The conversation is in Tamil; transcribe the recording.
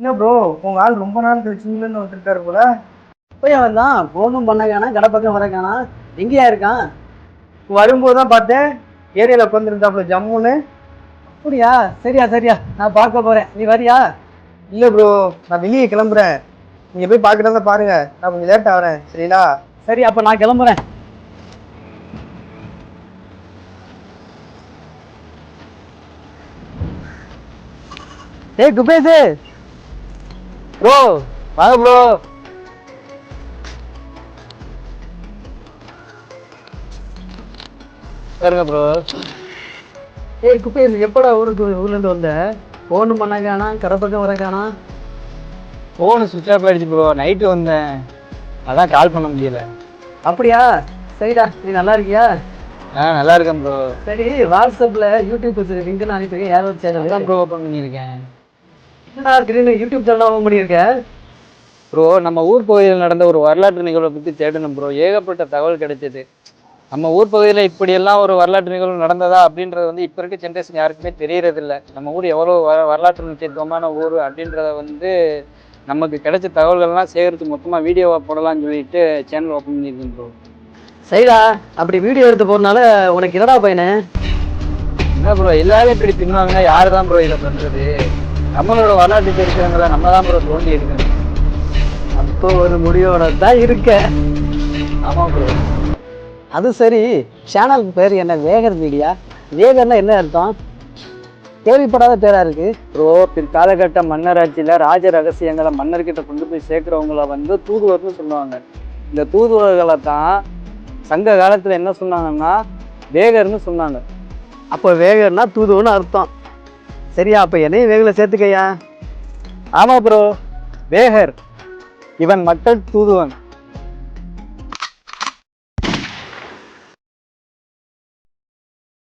ப்ரோ உங்க ஆள் ரொம்ப நாள் கழிச்சு இங்கிலாந்து வந்துருக்காரு போல. போய் அவன் தான் ஃபோனும் பண்ண காணா கடை பக்கம் வர காணா எங்கேயா இருக்கான்? வரும்போது தான் பார்த்தேன் ஏரியால உட்காந்துருந்தாப்புல ஜம்முன்னு. அப்படியா? சரியா சரியா. நான் பார்க்க போறேன். நீ வரியா? இல்ல ப்ரோ நான் வெளியே கிளம்புறேன். நீங்க போய் பார்க்கறதா பாருங்க. நான் கொஞ்சம் லேட் ஆகிறேன் சரிங்களா? சரி அப்ப நான் கிளம்புறேன். ஏய் குபேஷ் ப்ரோ வாங்க ப்ரோ. பாருங்க ப்ரோ. ஏய் குபேஷ் எப்படா ஊருக்கு ஊர்ல இருந்து வந்த? ஃபோனும் பண்ண காணா கடை பக்கம் வர காணா ஃபோனு சுவிட்ச் ஆஃப் ஆயிடுச்சு ப்ரோ. நைட்டு வந்தேன். அதான் கால் பண்ண முடியல. அப்படியா? சரிடா. நீ நல்லா இருக்கியா? ஆ நல்லா இருக்கேன் ப்ரோ. சரி வாட்ஸ்அப்ல யூடியூப் லிங்க் நான் அனுப்பியிருக்கேன். யாரோ சேனல் அதான் ப்ரோ ஓப்பன் பண்ணியிருக்கேன். திடீர்னு யூடியூப் சேனல் ஓப்பன் பண்ணியிருக்க ப்ரோ நம்ம ஊர் பகுதியில் நடந்த ஒரு வரலாற்று நிகழ்வை பற்றி தேடணும் ப்ரோ ஏகப்பட்ட தகவல் கிடைச்சது. நம்ம ஊர் பகுதியில் இப்படியெல்லாம் ஒரு வரலாற்று நிகழ்வு நடந்ததா அப்படின்றது வந்து இப்போ இருக்க ஜென்ரேஷன் யாருக்குமே தெரியறதில்ல. நம்ம ஊர் எவ்வளோ வ வரலாற்று முக்கியத்துவமான ஊர் அப்படின்றத வந்து நமக்கு கிடைச்ச தகவல்கள்லாம் சேகரித்து மொத்தமாக வீடியோவாக போடலாம்னு சொல்லிட்டு சேனல் ஓப்பன் பண்ணியிருக்கேன் ப்ரோ சரிடா. அப்படி வீடியோ எடுத்து போறதுனால உனக்கு என்னடா பையனு? என்ன ப்ரோ எல்லாரும் இப்படி பின்வாங்க யார் தான் ப்ரோ இதை பண்ணுறது நம்மளோட வரலாற்று தெரிஞ்சவங்களை நம்ம தான் ப்ரோ தோண்டி எடுக்கணும் அப்போ ஒரு முடிவோட தான் இருக்க. ஆமாம் ப்ரோ அது சரி. சேனல் பேர் என்ன? வேகர் மீடியா. வேகர்னா என்ன அர்த்தம்? கேள்விப்படாத பேரா இருக்கு? ப்ரோ பிற்காலகட்ட மன்னராட்சியில் ராஜ ரகசியங்களை மன்னர்கிட்ட கொண்டு போய் சேர்க்குறவங்கள வந்து தூதுவர்னு சொல்லுவாங்க. இந்த தூதுவர்களை தான் சங்க காலத்தில் என்ன சொன்னாங்கன்னா வேகர்னு சொன்னாங்க. அப்போ வேகர்னா தூதுவன்னு அர்த்தம். சரியா அப்போ என்னையும் வேகில் சேர்த்துக்கையா ஆமாம் ப்ரோ வேகர். இவன் மக்கள் தூதுவன்.